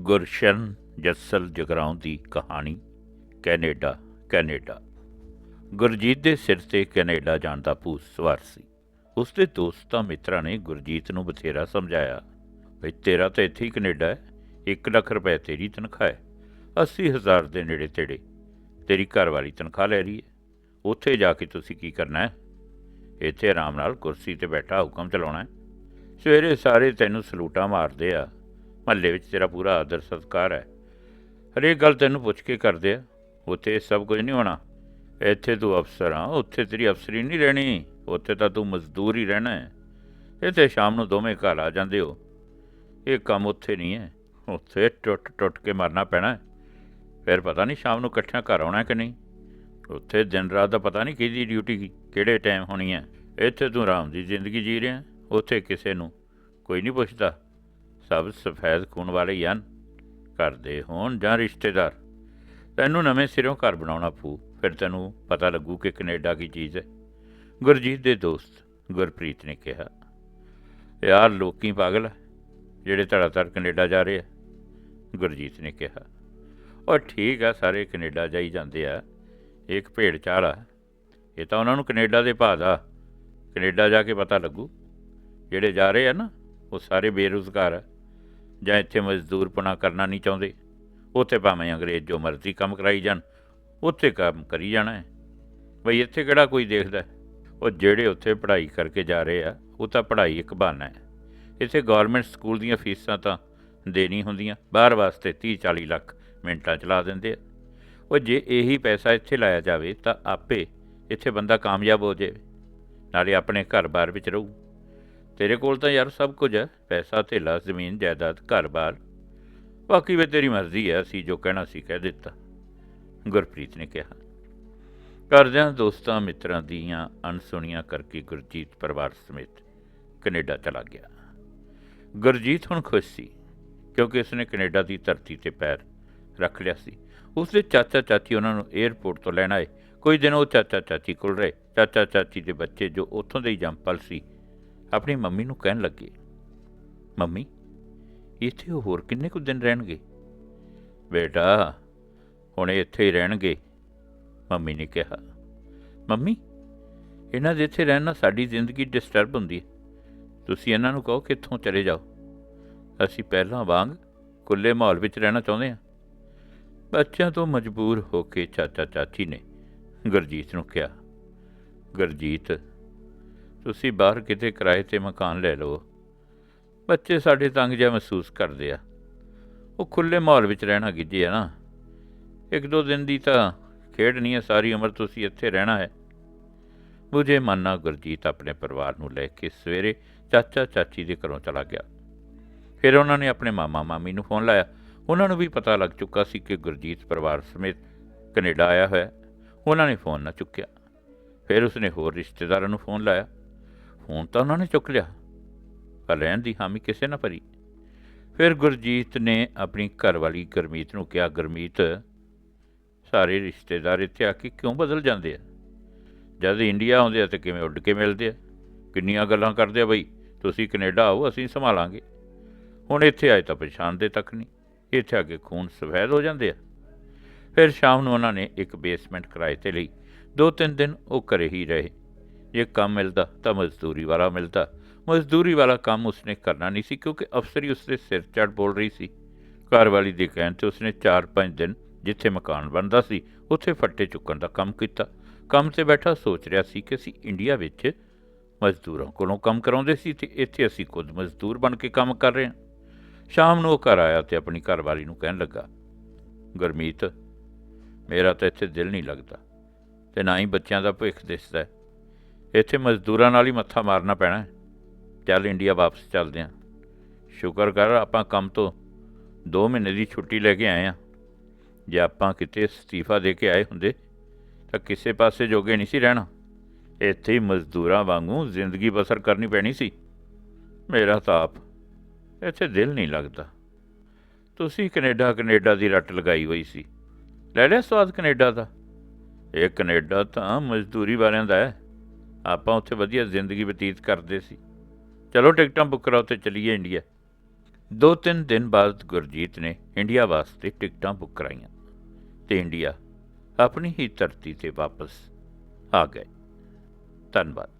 ਗੁਰਸ਼ਨ ਜੱਸਲ ਜਗਰਾਉਂ ਦੀ ਕਹਾਣੀ, Canada Canada. Gurjeet ਦੇ ਸਿਰ ਤੇ ਕੈਨੇਡਾ ਜਾਣ ਦਾ ਭੂਤ ਸਵਾਰ ਸੀ। ਉਸ ਦੇ ਦੋਸਤਾਂ ਮਿੱਤਰਾਂ ਨੇ ਗੁਰਜੀਤ ਨੂੰ ਬਥੇਰਾ ਸਮਝਾਇਆ ਵੀ ਤੇਰਾ ਤਾਂ ਇੱਥੇ ਹੀ ਕੈਨੇਡਾ ਹੈ 1 ਲੱਖ ਰੁਪਏ ਤੇਰੀ ਤਨਖਾਹ ਹੈ 80000 ਦੇ ਨੇੜੇ ਤੇੜੇ ਤੇਰੀ ਘਰਵਾਲੀ ਤਨਖਾਹ ਲੈ ਰਹੀ ਹੈ, ਉੱਥੇ ਜਾ ਕੇ ਤੁਸੀਂ ਕੀ ਕਰਨਾ ਹੈ? ਇੱਥੇ ਆਰਾਮ ਨਾਲ ਕੁਰਸੀ ਤੇ ਬੈਠਾ ਹੁਕਮ ਚਲਾਉਣਾ ਹੈ। ਸਵੇਰੇ ਸਾਰੇ ਤੈਨੂੰ ਸਲੂਟਾਂ ਮਾਰਦੇ ਆ ਮਹੱਲੇ ਵਿੱਚ ਤੇਰਾ ਪੂਰਾ ਆਦਰ ਸਤਿਕਾਰ ਹੈ। ਹਰੇਕ ਗੱਲ ਤੈਨੂੰ ਪੁੱਛ ਕੇ ਕਰਦੇ ਆ। ਉੱਥੇ ਇਹ ਸਭ ਕੁਝ ਨਹੀਂ ਹੋਣਾ। ਇੱਥੇ ਤੂੰ ਅਫਸਰ ਆ ਉੱਥੇ ਤੇਰੀ ਅਫਸਰੀ ਨਹੀਂ ਰਹਿਣੀ। ਉੱਥੇ ਤਾਂ ਤੂੰ ਮਜ਼ਦੂਰ ਹੀ ਰਹਿਣਾ ਹੈ। ਇੱਥੇ ਸ਼ਾਮ ਨੂੰ ਦੋਵੇਂ ਘਰ ਆ ਜਾਂਦੇ ਹੋ। ਇਹ ਕੰਮ ਉੱਥੇ ਨਹੀਂ ਹੈ। ਉੱਥੇ ਟੁੱਟ ਟੁੱਟ ਕੇ ਮਰਨਾ ਪੈਣਾ ਫਿਰ ਪਤਾ ਨਹੀਂ ਸ਼ਾਮ ਨੂੰ ਇਕੱਠਿਆਂ ਘਰ ਆਉਣਾ ਕਿ ਨਹੀਂ। ਉੱਥੇ ਦਿਨ ਰਾਤ ਦਾ ਪਤਾ ਨਹੀਂ ਕਿਹਦੀ ਡਿਊਟੀ ਕਿਹੜੇ ਟਾਈਮ ਹੋਣੀ ਹੈ। ਇੱਥੇ ਤੂੰ ਆਰਾਮ ਦੀ ਜ਼ਿੰਦਗੀ ਜੀ ਰਿਹਾ ਉੱਥੇ ਕਿਸੇ ਨੂੰ ਕੋਈ ਨਹੀਂ ਪੁੱਛਦਾ। ਸਭ ਸਫੈਦ ਖੂਨ ਵਾਲੇ ਹੀ ਹਨ ਘਰ ਦੇ ਹੋਣ ਜਾਂ ਰਿਸ਼ਤੇਦਾਰ? ਤੈਨੂੰ ਨਵੇਂ ਸਿਰੋਂ ਘਰ ਬਣਾਉਣਾ ਪਊ। ਫਿਰ ਤੈਨੂੰ ਪਤਾ ਲੱਗੂ ਕਿ ਕੈਨੇਡਾ ਕੀ ਚੀਜ਼ ਹੈ। ਗੁਰਜੀਤ ਦੇ ਦੋਸਤ ਗੁਰਪ੍ਰੀਤ ਨੇ ਕਿਹਾ, ਯਾਰ, ਲੋਕੀ ਪਾਗਲ ਹੈ, ਜਿਹੜੇ ਧੜਾਧੜ ਕੈਨੇਡਾ ਜਾ ਰਹੇ ਆ। ਗੁਰਜੀਤ ਨੇ ਕਿਹਾ, ਉਹ ਠੀਕ ਆ, ਸਾਰੇ ਕੈਨੇਡਾ ਜਾਈ ਜਾਂਦੇ ਆ। ਇਹ ਇੱਕ ਭੇਡ ਚਾਲ ਆ। ਇਹ ਤਾਂ ਉਹਨਾਂ ਨੂੰ ਕੈਨੇਡਾ ਦੇ ਭਾਅ ਦਾ ਕੈਨੇਡਾ ਜਾ ਕੇ ਪਤਾ ਲੱਗੂ। ਜਿਹੜੇ ਜਾ ਰਹੇ ਆ ਨਾ, ਉਹ ਸਾਰੇ ਬੇਰੁਜ਼ਗਾਰ ਆ। ਜਾਂ ਇੱਥੇ ਮਜ਼ਦੂਰਪਣਾ ਕਰਨਾ ਨਹੀਂ ਚਾਹੁੰਦੇ। ਉੱਥੇ ਭਾਵੇਂ ਅੰਗਰੇਜ਼ ਜੋ ਮਰਜ਼ੀ ਕੰਮ ਕਰਾਈ ਜਾਣ, ਉੱਥੇ ਕੰਮ ਕਰੀ ਜਾਣਾ ਹੈ। ਬਈ ਇੱਥੇ ਕਿਹੜਾ ਕੋਈ ਦੇਖਦਾ? ਉਹ ਜਿਹੜੇ ਉੱਥੇ ਪੜ੍ਹਾਈ ਕਰਕੇ ਜਾ ਰਹੇ ਆ, ਉਹ ਤਾਂ ਪੜ੍ਹਾਈ ਇੱਕ ਬਹਾਨਾ ਹੈ। ਇੱਥੇ ਗਵਰਨਮੈਂਟ ਸਕੂਲ ਦੀਆਂ ਫੀਸਾਂ ਤਾਂ ਦੇਣੀ ਹੁੰਦੀਆਂ, ਬਾਹਰ ਵਾਸਤੇ 30 40 ਲੱਖ ਮਿੰਟਾਂ ਚਲਾ ਦਿੰਦੇ ਆ। ਉਹ ਜੇ ਇਹੀ ਪੈਸਾ ਇੱਥੇ ਲਾਇਆ ਜਾਵੇ ਤਾਂ ਆਪੇ ਇੱਥੇ ਬੰਦਾ ਕਾਮਯਾਬ ਹੋ ਜਾਵੇ, ਨਾਲੇ ਆਪਣੇ ਘਰ-ਬਾਰ ਵਿੱਚ ਰਹੂ। ਤੇਰੇ ਕੋਲ ਤਾਂ ਯਾਰ ਸਭ ਕੁਝ ਹੈ, ਪੈਸਾ, ਧੇਲਾ, ਜ਼ਮੀਨ, ਜਾਇਦਾਦ, ਘਰ-ਬਾਰ। ਬਾਕੀ ਵੇ ਤੇਰੀ ਮਰਜ਼ੀ ਹੈ, ਅਸੀਂ ਜੋ ਕਹਿਣਾ ਸੀ ਕਹਿ ਦਿੱਤਾ। ਗੁਰਪ੍ਰੀਤ ਨੇ ਕਿਹਾ ਕਰਦਿਆਂ ਦੋਸਤਾਂ, ਮਿੱਤਰਾਂ ਦੀਆਂ ਅਣਸੁਣੀਆਂ ਕਰਕੇ ਗੁਰਜੀਤ ਪਰਿਵਾਰ ਸਮੇਤ ਕੈਨੇਡਾ ਚਲਾ ਗਿਆ। ਗੁਰਜੀਤ ਹੁਣ ਖੁਸ਼ ਸੀ, ਕਿਉਂਕਿ ਉਸਨੇ ਕੈਨੇਡਾ ਦੀ ਧਰਤੀ ਤੇ ਪੈਰ ਰੱਖ ਲਿਆ ਸੀ। ਉਸਦੇ ਚਾਚਾ ਚਾਚੀ ਉਹਨਾਂ ਨੂੰ 에ਅਰਪੋਰਟ ਤੋਂ ਲੈਣ ਆਏ। ਕੋਈ ਦਿਨ ਉਹ ਚਾਚਾ ਚਾਚੀ ਕੋਲ ਰਹੇ। ਚਾਚਾ ਚਾਚੀ ਦੇ ਬੱਚੇ ਜੋ ਉੱਥੋਂ ਦੇ ਹੀ ਜੰਪਲ ਸੀ ਆਪਣੀ ਮੰਮੀ ਨੂੰ ਕਹਿਣ ਲੱਗੇ, ਮੰਮੀ, ਇੱਥੇ ਹੋਰ ਕਿੰਨੇ ਕੁ ਦਿਨ ਰਹਿਣਗੇ? ਬੇਟਾ, ਹੁਣ ਇੱਥੇ ਹੀ ਰਹਿਣਗੇ, ਮੰਮੀ ਨੇ ਕਿਹਾ। ਮੰਮੀ, ਇਹਨਾਂ ਦੇ ਇੱਥੇ ਰਹਿਣ ਨਾਲ ਸਾਡੀ ਜ਼ਿੰਦਗੀ ਡਿਸਟਰਬ ਹੁੰਦੀ ਹੈ। ਤੁਸੀਂ ਇਹਨਾਂ ਨੂੰ ਕਹੋ ਕਿ ਇੱਥੋਂ ਚਲੇ ਜਾਓ। ਅਸੀਂ ਪਹਿਲਾਂ ਵਾਂਗ ਖੁੱਲੇ ਮਾਹੌਲ ਵਿੱਚ ਰਹਿਣਾ ਚਾਹੁੰਦੇ ਹਾਂ। ਬੱਚਿਆਂ ਤੋਂ ਮਜਬੂਰ ਹੋ ਕੇ ਚਾਚਾ ਚਾਚੀ ਨੇ ਗੁਰਜੀਤ ਨੂੰ ਕਿਹਾ, ਗੁਰਜੀਤ ਤੁਸੀਂ ਬਾਹਰ ਕਿਤੇ ਕਿਰਾਏ ਤੇ ਮਕਾਨ ਲੈ ਲਓ ਬੱਚੇ ਸਾਡੇ ਤੰਗ ਜਿਹਾ ਮਹਿਸੂਸ ਕਰਦੇ ਆ। ਉਹ ਖੁੱਲੇ ਮਾਹੌਲ ਵਿੱਚ ਰਹਿਣਾ ਗਿੱਜੇ ਆ ਨਾ। ਇੱਕ ਦੋ ਦਿਨ ਦੀ ਤਾਂ ਖੇਡ ਨਹੀਂ ਹੈ ਸਾਰੀ ਉਮਰ ਤੁਸੀਂ ਇੱਥੇ ਰਹਿਣਾ ਹੈ। ਮੁਝੇ ਮੰਨਣਾ ਗੁਰਜੀਤ ਆਪਣੇ ਪਰਿਵਾਰ ਨੂੰ ਲੈ ਕੇ ਸਵੇਰੇ ਚਾਚਾ ਚਾਚੀ ਦੇ ਘਰੋਂ ਚਲਾ ਗਿਆ। ਫਿਰ ਉਹਨਾਂ ਨੇ ਆਪਣੇ ਮਾਮਾ ਮਾਮੀ ਨੂੰ ਫੋਨ ਲਾਇਆ। ਉਹਨਾਂ ਨੂੰ ਵੀ ਪਤਾ ਲੱਗ ਚੁੱਕਾ ਸੀ ਕਿ ਗੁਰਜੀਤ ਪਰਿਵਾਰ ਸਮੇਤ ਕੈਨੇਡਾ ਆਇਆ ਹੋਇਆ। ਉਹਨਾਂ ਨੇ ਫੋਨ ਨਾ ਚੁੱਕਿਆ। ਫਿਰ ਉਸਨੇ ਹੋਰ ਰਿਸ਼ਤੇਦਾਰਾਂ ਨੂੰ ਫੋਨ ਲਾਇਆ। ਫੋਨ ਤਾਂ ਉਹਨਾਂ ਨੇ ਚੁੱਕ ਲਿਆ। ਪਰ ਰਹਿਣ ਦੀ ਹਾਮੀ ਕਿਸੇ ਨਾ ਭਰੀ। ਫਿਰ ਗੁਰਜੀਤ ਨੇ ਆਪਣੀ ਘਰਵਾਲੀ ਗੁਰਮੀਤ ਨੂੰ ਕਿਹਾ, ਗੁਰਮੀਤ, ਸਾਰੇ ਰਿਸ਼ਤੇਦਾਰ ਇੱਥੇ ਆ ਕੇ ਕਿਉਂ ਬਦਲ ਜਾਂਦੇ ਆ? ਜਦ ਇੰਡੀਆ ਆਉਂਦੇ ਆ ਤੇ ਕਿਵੇਂ ਉੱਡ ਕੇ ਮਿਲਦੇ ਆ? ਕਿੰਨੀਆਂ ਗੱਲਾਂ ਕਰਦੇ ਆ ਬਈ, ਤੁਸੀਂ ਕੈਨੇਡਾ ਆਓ, ਅਸੀਂ ਸੰਭਾਲਾਂਗੇ। ਹੁਣ ਇੱਥੇ ਆਏ ਤਾਂ ਪਛਾਣਦੇ ਤੱਕ ਨਹੀਂ। ਇੱਥੇ ਆ ਕੇ ਖੂਨ ਸਫੈਦ ਹੋ ਜਾਂਦੇ ਆ। ਫਿਰ ਸ਼ਾਮ ਨੂੰ ਉਹਨਾਂ ਨੇ ਇੱਕ ਬੇਸਮੈਂਟ ਕਿਰਾਏ ਤੇ ਲਈ। ਦੋ ਤਿੰਨ ਦਿਨ ਉਹ ਘਰੇ ਹੀ ਰਹੇ। ਜੇ ਕੰਮ ਮਿਲਦਾ ਤਾਂ ਮਜ਼ਦੂਰੀ ਵਾਲਾ ਮਿਲਦਾ। ਮਜ਼ਦੂਰੀ ਵਾਲਾ ਕੰਮ ਉਸਨੇ ਕਰਨਾ ਨਹੀਂ ਸੀ ਕਿਉਂਕਿ ਅਫਸਰੀ ਉਸਦੇ ਸਿਰ ਚੜ ਬੋਲ ਰਹੀ ਸੀ। ਘਰਵਾਲੀ ਦੇ ਕਹਿਣ ਤੇ ਉਸਨੇ 4-5 ਦਿਨ ਜਿੱਥੇ ਮਕਾਨ ਬਣਦਾ ਸੀ, ਉੱਥੇ ਫੱਟੇ ਚੁੱਕਣ ਦਾ ਕੰਮ ਕੀਤਾ। ਕੰਮ ਤੇ ਬੈਠਾ ਸੋਚ ਰਿਹਾ ਸੀ ਕਿ ਅਸੀਂ ਇੰਡੀਆ ਵਿੱਚ ਮਜ਼ਦੂਰਾਂ ਕੋਲੋਂ ਕੰਮ ਕਰਾਉਂਦੇ ਸੀ ਤੇ ਇੱਥੇ ਅਸੀਂ ਖੁਦ ਮਜ਼ਦੂਰ ਬਣ ਕੇ ਕੰਮ ਕਰ ਰਹੇ ਹਾਂ। ਸ਼ਾਮ ਨੂੰ ਉਹ ਘਰ ਆਇਆ ਤੇ ਆਪਣੀ ਘਰਵਾਲੀ ਨੂੰ ਕਹਿਣ ਲੱਗਾ, ਗੁਰਮੀਤ, ਮੇਰਾ ਤਾਂ ਇੱਥੇ ਦਿਲ ਨਹੀਂ ਲੱਗਦਾ ਤੇ ਨਾ ਹੀ ਬੱਚਿਆਂ ਦਾ ਭਵਿੱਖ ਦਿਸਦਾ ਇੱਥੇ ਮਜ਼ਦੂਰਾਂ ਨਾਲ ਹੀ ਮੱਥਾ ਮਾਰਨਾ ਪੈਣਾ ਚੱਲ ਇੰਡੀਆ ਵਾਪਸ ਚੱਲਦੇ ਹਾਂ। ਸ਼ੁਕਰ ਕਰ, ਆਪਾਂ ਕੰਮ ਤੋਂ 2 ਮਹੀਨੇ ਦੀ ਛੁੱਟੀ ਲੈ ਕੇ ਆਏ ਹਾਂ। ਜੇ ਆਪਾਂ ਕਿਤੇ ਅਸਤੀਫਾ ਦੇ ਕੇ ਆਏ ਹੁੰਦੇ, ਤਾਂ ਕਿਸੇ ਪਾਸੇ ਜੋਗੇ ਨਹੀਂ ਸੀ ਰਹਿਣਾ। ਇੱਥੇ ਹੀ ਮਜ਼ਦੂਰਾਂ ਵਾਂਗੂ ਜ਼ਿੰਦਗੀ ਬਸਰ ਕਰਨੀ ਪੈਣੀ ਸੀ। ਮੇਰਾ ਤਾਂ ਆਪ ਇੱਥੇ ਦਿਲ ਨਹੀਂ ਲੱਗਦਾ। ਤੁਸੀਂ ਕੈਨੇਡਾ ਕੈਨੇਡਾ ਦੀ ਰੱਟ ਲਗਾਈ ਹੋਈ ਸੀ। ਲੈ ਲਿਆ ਸਵਾਦ ਕੈਨੇਡਾ ਦਾ। ਇਹ ਕੈਨੇਡਾ ਤਾਂ ਮਜ਼ਦੂਰੀ ਵਾਲਿਆਂ ਦਾ ਹੈ। ਆਪਾਂ ਉੱਥੇ ਵਧੀਆ ਜ਼ਿੰਦਗੀ ਬਤੀਤ ਕਰਦੇ ਸੀ। ਚਲੋ ਟਿਕਟਾਂ ਬੁੱਕ ਕਰਾਓ ਤੇ ਚਲੀਏ ਇੰਡੀਆ। ਦੋ ਤਿੰਨ ਦਿਨ ਬਾਅਦ ਗੁਰਜੀਤ ਨੇ ਇੰਡੀਆ ਵਾਸਤੇ ਟਿਕਟਾਂ ਬੁੱਕ ਕਰਾਈਆਂ ਤੇ ਇੰਡੀਆ ਆਪਣੀ ਹੀ ਧਰਤੀ ਤੇ ਵਾਪਸ ਆ ਗਏ। ਧੰਨਵਾਦ।